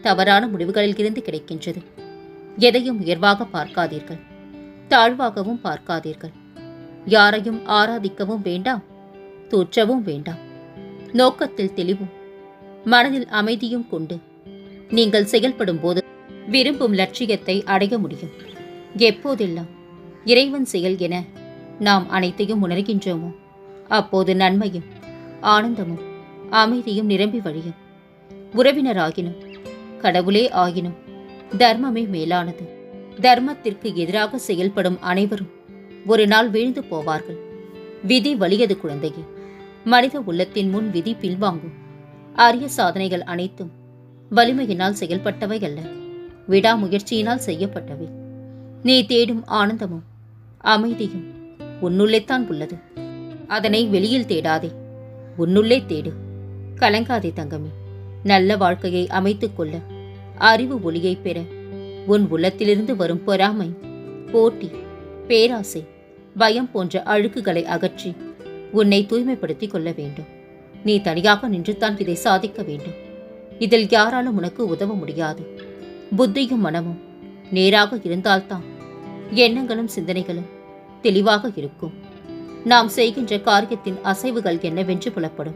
தவறான முடிவுகளில் இருந்து கிடைக்கின்றது. எதையும் உயர்வாக பார்க்காதீர்கள். தாழ்வாகவும் பார்க்காதீர்கள். யாரையும் ஆராதிக்கவும் வேண்டாம். தூற்றவும் வேண்டாம். நோக்கத்தில் தெளிவும் மனதில் அமைதியும் கொண்டு நீங்கள் செயல்படும் போது விரும்பும் லட்சியத்தை அடைய முடியும். எப்போதெல்லாம் இறைவன் செயல் என நாம் அனைத்தையும் உணர்கின்றோமோ அப்போது நன்மையும் ஆனந்தமும் அமைதியும் நிரம்பி வழியும். உறவினராகினும் கடவுளே ஆயினும். தர்மமே மேலானது. தர்மத்திற்கு எதிராக செயல்படும் அனைவரும் ஒரு நாள் வீழ்ந்து போவார்கள். விதி வலியது குழந்தையே. மனித உள்ளத்தின் முன் விதி பின்வாங்கும். அரிய சாதனைகள் அனைத்தும் வலிமையினால் செயல்பட்டவை அல்ல. விடாமுயற்சியினால் செய்யப்பட்டவை. நீ தேடும் ஆனந்தமும் அமைதியும் உன்னுள்ளேத்தான் உள்ளது. அதனை வெளியில் தேடாதே. உன்னுள்ளே தேடு. கலங்காதே தங்கமே. நல்ல வாழ்க்கையை அமைத்துக் கொள்ள. அறிவு ஒளியை பெற. உன் உள்ளத்திலிருந்து வரும் பொறாமை போட்டி பேராசை பயம் போன்ற அழுக்குகளை அகற்றி உன்னை தூய்மைப்படுத்திக் கொள்ள வேண்டும். நீ தனியாக நின்றுதான் இதை சாதிக்க வேண்டும். இதில் யாராலும் உனக்கு உதவ முடியாது. புத்தியும் மனமும் நேராக இருந்தால்தான் எண்ணங்களும் சிந்தனைகளும் தெளிவாக இருக்கும். நாம் செய்கின்ற காரியத்தின் அசைவுகள் என்னவென்று புலப்படும்.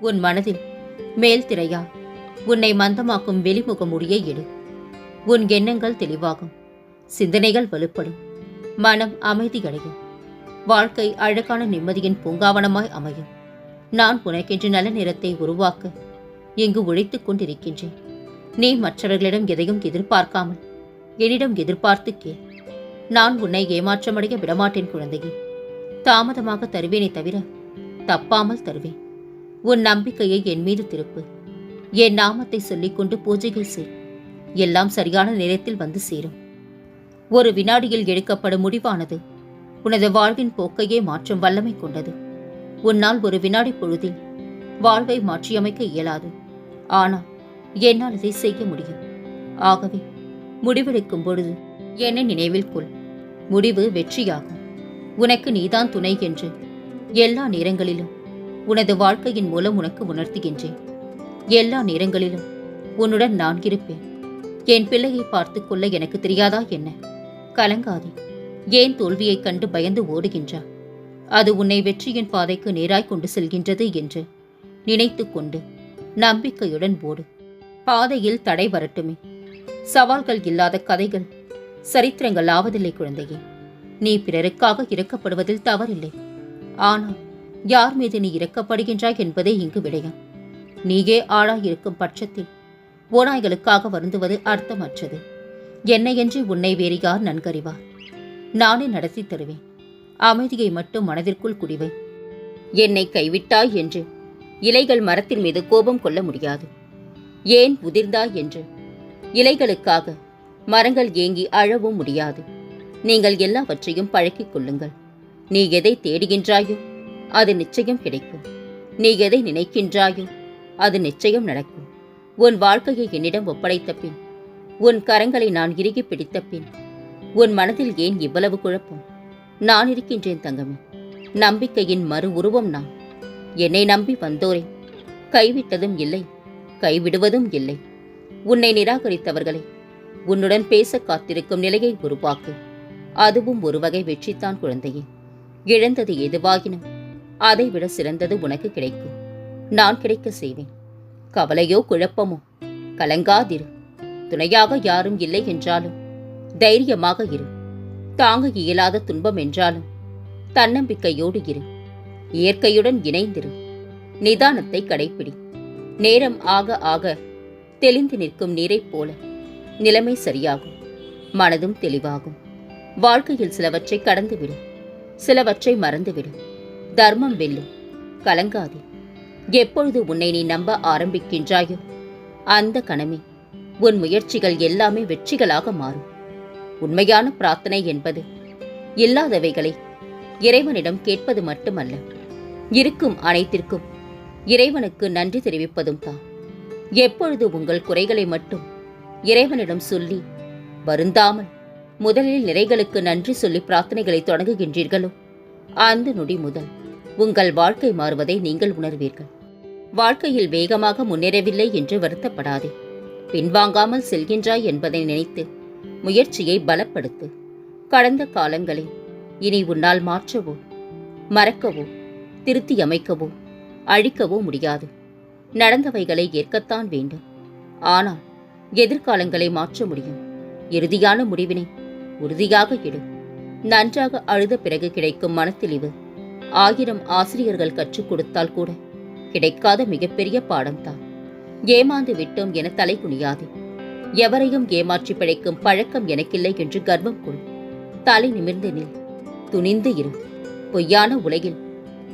உன் மனதில் மேல் திரையா உன்னை மந்தமாக்கும் வெளிமுக முடியை எடு. உன் எண்ணங்கள் தெளிவாகும் சிந்தனைகள் வலுப்படும் மனம் அமைதியடையும் வாழ்க்கை அழகான நிம்மதியின் பூங்காவனமாய் அமையும். நான் உனக்கென்று நல்ல நிறத்தை உருவாக்க இங்கு உழைத்துக் கொண்டிருக்கின்றேன். நீ மற்றவர்களிடம் எதையும் எதிர்பார்க்காமல் என்னிடம் எதிர்பார்த்து கே நான் உன்னை ஏமாற்றமடைய விடமாட்டேன் குழந்தையே. தாமதமாக தருவேனே தவிர தப்பாமல் தருவேன். உன் நம்பிக்கையை என் மீது திருப்பு. என் நாமத்தை சொல்லிக்கொண்டு பூஜைகள் செய் எல்லாம் சரியான நேரத்தில் வந்து சேரும். ஒரு வினாடியில் எடுக்கப்படும் முடிவானது. உனது வாழ்வின் போக்கையே மாற்றும் வல்லமை கொண்டது. உன்னால் ஒரு வினாடி பொழுதில் வாழ்வை மாற்றியமைக்க இயலாது. ஆனால் என்னால் இதை செய்ய முடியும். ஆகவே முடிவெடுக்கும் பொழுது என்னை நினைவில் கொள். முடிவு வெற்றியாகும். உனக்கு நீதான் துணை என்று எல்லா நேரங்களிலும் உனது வாழ்க்கையின் மூலம் உனக்கு உணர்த்துகின்றேன். எல்லா நேரங்களிலும் உன்னுடன் நான் இருப்பேன். என் பிள்ளையை பார்த்துக் கொள்ள எனக்கு தெரியாதா என்ன? கலங்காதே. ஏன் தோல்வியைக் கண்டு பயந்து ஓடுகின்றா? அது உன்னை வெற்றியின் பாதைக்கு நேராய் கொண்டு செல்கின்றது என்று நினைத்து கொண்டு நம்பிக்கையுடன் ஓடு. பாதையில் தடை வரட்டுமே. சவால்கள் இல்லாத கதைகள் சரித்திரங்கள் ஆவதில்லை குழந்தையே. நீ பிறருக்காக இறக்கப்படுவதில் தவறில்லை. ஆனால் யார் மீது நீ இறக்கப்படுகின்றாய் என்பதே இங்கு விடயம். நீயே ஆளாயிருக்கும் பட்சத்தில் ஓநாய்களுக்காக வருந்துவது அர்த்தமற்றது. என்னையன்றி உன்னை வேறு யார் நன்கறிவார்? நானே நடத்தி தருவேன். அமைதியை மட்டும் மனதிற்குள் குடிவை என்னை கைவிட்டாய் என்று இலைகள் மரத்தின் மீது கோபம் கொள்ள முடியாது. ஏன் உதிர்ந்தாய் என்று? இலைகளுக்காக மரங்கள் ஏங்கி அழவும் முடியாது. நீங்கள் எல்லாவற்றையும் பழக்கிக் கொள்ளுங்கள். நீ எதை தேடுகின்றாயோ அது நிச்சயம் கிடைக்கும். நீ எதை நினைக்கின்றாயோ அது நிச்சயம் நடக்கும். உன் வாழ்க்கையை என்னிடம் ஒப்படைத்த பின் உன் கரங்களை நான் இறுகி பிடித்த பின் உன் மனதில் ஏன் இவ்வளவு குழப்பம்? நான் இருக்கின்றேன் தங்கமே நம்பிக்கையின் மறு உருவம் நான். என்னை நம்பி வந்தோரே கைவிட்டதும் இல்லை கைவிடுவதும் இல்லை. உன்னை நிராகரித்தவர்களை உன்னுடன் பேச காத்திருக்கும் நிலையை உருவாக்கு. அதுவும் ஒரு வகை வெற்றித்தான் குழந்தையே. இழந்தது எதுவாகினும் அதைவிட சிறந்தது உனக்கு கிடைக்கும். நான் கிடைக்க செய்வேன். கவலையோ குழப்பமோ கலங்காதிரு. துணையாக யாரும் இல்லை என்றாலும் தைரியமாக இரு. தாங்க இயலாத துன்பம் என்றாலும் தன்னம்பிக்கையோடு இரு. இயற்கையுடன் இணைந்திரு. நிதானத்தை கடைப்பிடி. நேரம் ஆக ஆக தெளிந்து நிற்கும் நீரைப் போல நிலைமை சரியாகும். மனதும் தெளிவாகும். வாழ்க்கையில் சிலவற்றை கடந்துவிடும் சிலவற்றை மறந்துவிடும் தர்மம் வெல்லும். கலங்காதே. எப்பொழுது உன்னை நீ நம்ப ஆரம்பிக்கின்றாயோ அந்த கணமே உன் முயற்சிகள் எல்லாமே வெற்றிகளாக மாறும். உண்மையான பிரார்த்தனை என்பது இல்லாதவைகளை இறைவனிடம் கேட்பது மட்டுமல்ல இருக்கும் அனைத்திற்கும் இறைவனுக்கு நன்றி தெரிவிப்பதும் தான். எப்பொழுது உங்கள் குறைகளை மட்டும் இறைவனிடம் சொல்லி வருந்தாமல் முதலில் நிறைகளுக்கு நன்றி சொல்லி பிரார்த்தனைகளை தொடங்குகின்றீர்களோ அந்த நொடி முதல். உங்கள் வாழ்க்கை மாறுவதை நீங்கள் உணர்வீர்கள். வாழ்க்கையில் வேகமாக முன்னேறவில்லை என்று வருத்தப்படாதே. பின்வாங்காமல் செல்கின்றாய் என்பதை நினைத்து முயற்சியை பலப்படுத்து. கடந்த காலங்களை இனி உன்னால் மாற்றவோ மறக்கவோ திருத்தி அமைக்கவோ அழிக்கவோ முடியாது. நடந்தவைகளை ஏற்கத்தான் வேண்டும். ஆனால் எதிர்காலங்களை மாற்ற முடியும். இறுதியான முடிவினை உறுதியாக எடு. நன்றாக அழுத பிறகு கிடைக்கும் மனத்தெளிவு ஆயிரம் ஆசிரியர்கள் கற்றுக் கொடுத்தால் கூட கிடைக்காத மிகப்பெரிய பாடம்தான். ஏமாந்து விட்டோம் என தலை குனியாது. எவரையும் ஏமாற்றி பிழைக்கும் பழக்கம் எனக்கில்லை என்று கர்வம் கொள். தலை நிமிர்ந்து நில். துணிந்து இரு. பொய்யான உலகில்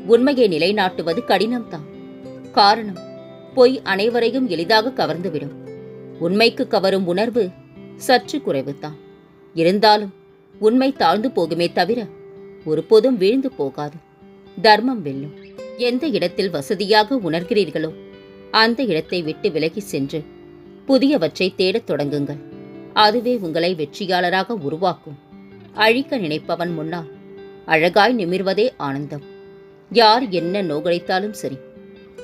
உண்மையை நிலைநாட்டுவது கடினம்தான். காரணம் பொய் அனைவரையும் எளிதாக கவர்ந்துவிடும். உண்மைக்கு கவரும் உணர்வு சற்று குறைவுதான். இருந்தாலும் உண்மை தாழ்ந்து போகுமே தவிர ஒருபோதும் வீழ்ந்து போகாது. தர்மம் வெல்லும். எந்த இடத்தில் வசதியாக உணர்கிறீர்களோ அந்த இடத்தை விட்டு விலகி சென்று புதியவற்றை தேடத் தொடங்குங்கள். அதுவே உங்களை வெற்றியாளராக உருவாக்கும். அழிக்க நினைப்பவன் முன்னால் அழகாய் நிமிர்வதே ஆனந்தம். யார் என்ன நோகழைத்தாலும் சரி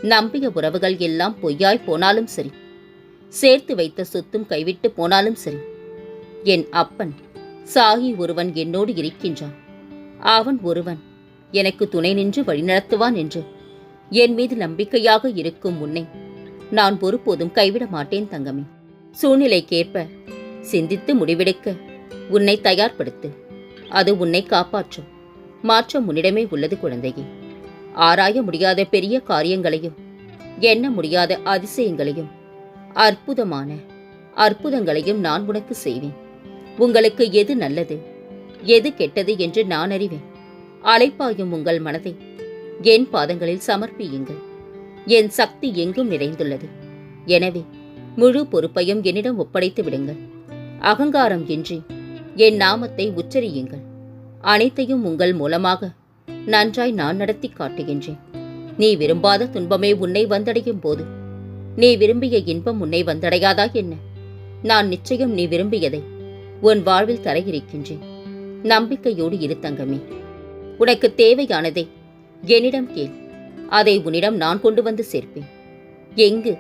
நம்பிய உறவுகள் எல்லாம் பொய்யாய் போனாலும் சரி சேர்த்து வைத்த சொத்தும் கைவிட்டு போனாலும் சரி என் அப்பன் சாகி ஒருவன் என்னோடு இருக்கின்றான். அவன் ஒருவன் எனக்கு துணை நின்று வழிநடத்துவான் என்று. என் மீது நம்பிக்கையாக இருக்கும் உன்னை நான் ஒருபோதும் கைவிட மாட்டேன் தங்கமே. சூழ்நிலைக்கேற்ப சிந்தித்து முடிவெடுக்க உன்னை தயார்படுத்து. அது உன்னை காப்பாற்றும். மாற்றம் உன்னிடமே உள்ளது குழந்தையே. ஆராய முடியாத பெரிய காரியங்களையும் எண்ண முடியாத அதிசயங்களையும் அற்புதமான அற்புதங்களையும் நான் உனக்கு செய்வேன். உங்களுக்கு எது நல்லது எது கெட்டது என்று நான் அறிவேன். அலைப்பாயும் உங்கள் மனதை என் பாதங்களில் சமர்ப்பியுங்கள். என் சக்தி எங்கும் நிறைந்துள்ளது. எனவே முழு பொறுப்பையும் என்னிடம் ஒப்படைத்து விடுங்கள். அகங்காரம் இன்றி என் நாமத்தை உச்சரியுங்கள். அனைத்தையும் உங்கள் மூலமாக நன்றாய் நான் நடத்தி காட்டுகின்றேன். நீ விரும்பாத துன்பமே உன்னை வந்தடையும் போது. நீ விரும்பிய இன்பம் உன்னை வந்தடையாதா என்ன? நான் நிச்சயம் நீ விரும்பியதை உன் வாழ்வில் தர இருக்கின்றேன். நம்பிக்கையோடு இரு தங்கமே. உனக்கு தேவையானதை. என்னிடம் கேள். அதை உன்னிடம் நான் கொண்டு வந்து சேர்ப்பேன். எங்கு?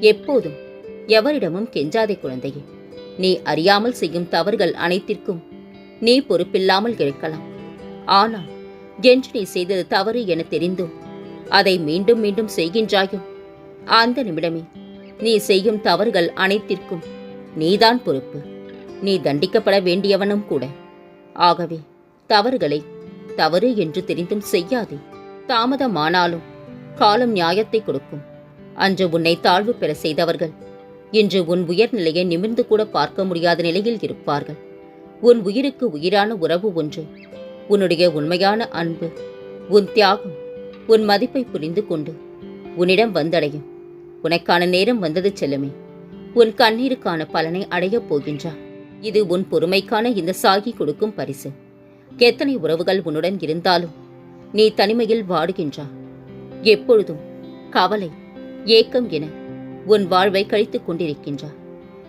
எப்போதும். எவரிடமும் கெஞ்சாதே குழந்தையே. நீ அறியாமல் செய்யும் தவறுகள் அனைத்திற்கும் நீ பொறுப்பில்லாமல் இருக்கலாம். ஆனால் என்று நீ செய்தது தவறு என தெரிந்தும் அதை மீண்டும் மீண்டும் செய்கின்றாயோ? அந்த நிமிடமே நீ செய்யும் தவறுகள் அனைத்திற்கும் நீதான் பொறுப்பு. நீ தண்டிக்கப்பட வேண்டியவனும் கூட. ஆகவே தவறுகளை தவறு என்று தெரிந்தும் செய்யாதே. தாமதமானாலும் காலம் நியாயத்தை கொடுக்கும். அன்று உன்னை தாழ்வு பெற செய்தவர்கள் இன்று உன் உயர்நிலையை நிமிர்ந்து கூட பார்க்க முடியாத நிலையில் இருப்பார்கள். உன் உயிருக்கு உயிரான உறவு ஒன்று உன்னுடைய உண்மையான அன்பு உன் தியாகம் உன் மதிப்பை புரிந்து கொண்டு உன்னிடம் வந்தடையும். உனக்கான நேரம் வந்தது செல்லுமே. உன் கண்ணீருக்கான பலனை அடையப் போகின்றா. இது உன் பொறுமைக்கான இந்த சாகி கொடுக்கும் பரிசு. எத்தனை உறவுகள் உன்னுடன் இருந்தாலும் நீ தனிமையில் வாடுகின்றா எப்பொழுதும் கவலை ஏக்கம் என உன் வாழ்வை கழித்துக் கொண்டிருக்கின்றா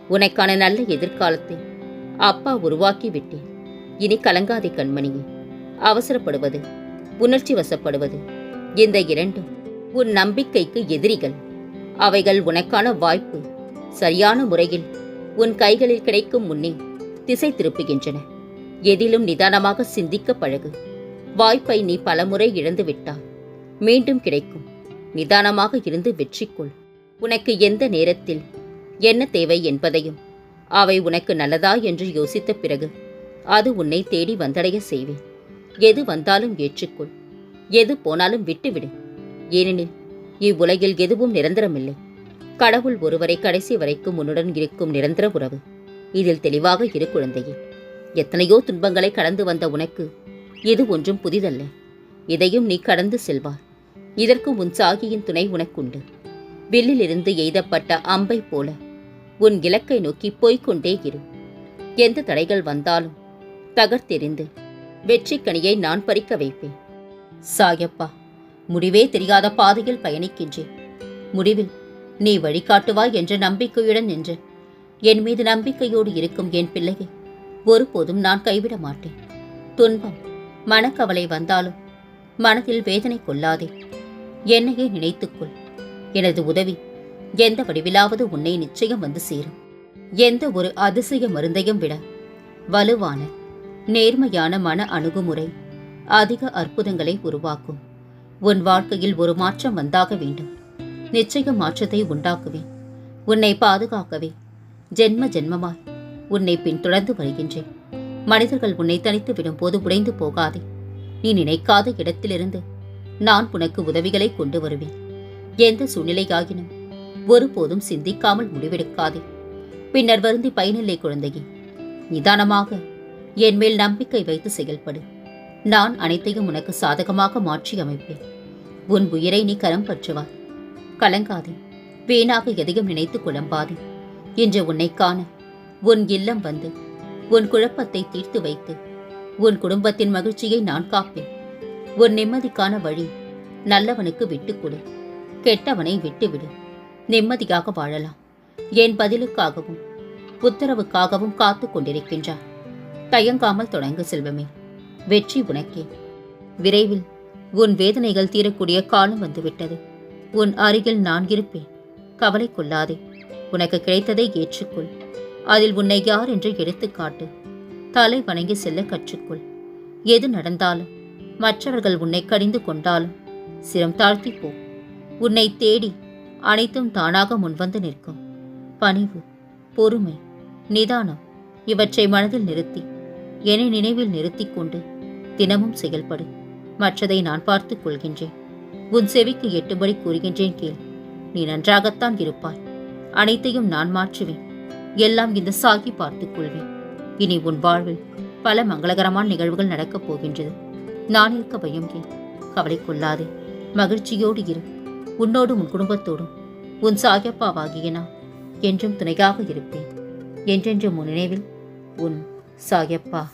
உனக்கான நல்ல எதிர்காலத்தை அப்பா உருவாக்கி விட்டேன் இனி கலங்காதே கண்மணியே அவசரப்படுவது உணர்ச்சி வசப்படுவது இந்த இரண்டும் உன் நம்பிக்கைக்கு எதிரிகள். அவைகள் உனக்கான வாய்ப்பு சரியான முறையில் உன் கைகளில் கிடைக்கும் முன்னே திசை திருப்புகின்றன. எதிலும் நிதானமாக சிந்திக்க பழகு. வாய்ப்பை நீ பலமுறை இழந்து விட்டாய். மீண்டும் கிடைக்கும். நிதானமாக இருந்து வெற்றிக்கொள் உனக்கு எந்த நேரத்தில்? என்ன தேவை என்பதையும். அவை உனக்கு நல்லதா என்று யோசித்த பிறகு அது உன்னை தேடி வந்தடைய செய்வேன். எது வந்தாலும் ஏற்றுக்கொள். எது போனாலும் விட்டுவிடு. ஏனெனில் இவ்வுலகில் எதுவும் நிரந்தரமில்லை. கடவுள் ஒருவரை கடைசி வரைக்கும் உன்னுடன் இருக்கும் நிரந்தர உறவு. இதில் தெளிவாக இரு குழந்தையே. எத்தனையோ துன்பங்களை கடந்து வந்த உனக்கு இது ஒன்றும் புதிதல்ல. இதையும் நீ கடந்து செல்வாய். இதற்கு உன் சாகியின் துணை உனக்குண்டு. வில்லிலிருந்து எய்தப்பட்ட அம்பை போல உன் இலக்கை நோக்கி போய்கொண்டே இரு. எந்த தடைகள் வந்தாலும் தகர்த்தெறிந்து வெற்றிக்கனியை நான் பறிக்க வைப்பேன். சாயப்பா முடிவே தெரியாத பாதையில் பயணிக்கின்றேன். முடிவில் நீ வழிகாட்டுவாய் என்ற நம்பிக்கையுடன் நின்று என் மீது நம்பிக்கையோடு இருக்கும் என் பிள்ளையை ஒருபோதும் நான் கைவிட மாட்டேன். துன்பம் மனக்கவலை வந்தாலும் மனதில் வேதனை கொள்ளாதே. என்னையே நினைத்துக்கொள். எனது உதவி எந்த வடிவிலாவது உன்னை நிச்சயம் வந்து சேரும். எந்த ஒரு அதிசய மருந்தையும் விட வலுவான நேர்மையான மன அணுகுமுறை அதிக அற்புதங்களை உருவாக்கும். உன் வாழ்க்கையில் ஒரு மாற்றம் வந்தாக வேண்டும். நிச்சய மாற்றத்தை உண்டாக்குவேன். உன்னை பாதுகாக்கவே. ஜென்ம ஜென்மமாய். உன்னை பின்தொடர்ந்து வருகின்றேன். மனிதர்கள் உன்னை தனித்து விடும்போது உடைந்து போகாதே. நீ நினைக்காத இடத்திலிருந்து நான் உனக்கு உதவிகளை கொண்டு வருவேன். எந்த சூழ்நிலையாகினும் ஒருபோதும் சிந்திக்காமல் முடிவெடுக்காதே. பின்னர் வருந்தி பயனில்லை குழந்தையே. நிதானமாக என் மேல் நம்பிக்கை வைத்து செயல்படு. நான் அனைத்தையும் உனக்கு சாதகமாக மாற்றி அமைப்பேன். உன் உயிரை நீ கரம் பற்றுவாய். கலங்காதே. வீணாக எதையும் நினைத்து குழம்பாதே. இன்று உன்னை காண உன் இல்லம் வந்து உன் குழப்பத்தை தீர்த்து வைத்து உன் குடும்பத்தின் மகிழ்ச்சியை நான் காப்பேன். உன் நிம்மதிக்கான வழி நல்லவனுக்கு விட்டுக் கொடு. கெட்டவனை விட்டுவிடு. நிம்மதியாக வாழலாம். என் பதிலுக்காகவும் உத்தரவுக்காகவும் காத்து கொண்டிருக்கின்றார் தயங்காமல் தொடங்கு செல்வமே. வெற்றி உனக்கே. விரைவில் உன் வேதனைகள் தீரக்கூடிய காலம் வந்துவிட்டது. உன் அருகில் நான் இருப்பேன். கவலை கொள்ளாதே. உனக்கு கிடைத்ததை ஏற்றுக்கொள். அதில் உன்னை யார் என்று எடுத்துக்காட்டு தலை வணங்கி செல்ல கற்றுக்கொள். எது நடந்தாலும் மற்றவர்கள் உன்னை கடிந்து கொண்டாலும் சிரம் தாழ்த்தி போ. உன்னை தேடி அனைத்தும் தானாக முன்வந்து நிற்கும். பணிவு பொறுமை நிதானம் இவற்றை மனதில் நிறுத்தி என்னை நினைவில் நிறுத்திக் கொண்டு தினமும் செயல்படு. மற்றதை நான் பார்த்துக் கொள்கின்றேன். உன் செவிக்கு எட்டுபடி கூறுகின்றேன் கேள். நீ நன்றாகத்தான் இருப்பாய். அனைத்தையும் நான் மாற்றுவேன். எல்லாம் இந்த சாகி பார்த்துக் கொள்வேன். இனி உன் வாழ்வில் பல மங்களகரமான நிகழ்வுகள் நடக்கப் போகின்றது. நான் இருக்க பயம் ஏன்? கவலை கொள்ளாதே. மகிழ்ச்சியோடு இரு. உன்னோடும் உன் குடும்பத்தோடும். உன் சாகியப்பாவாகிய நான் என்றும் துணையாக இருப்பேன். என்றென்றும் உன் நினைவில் உன் சாகியப்பா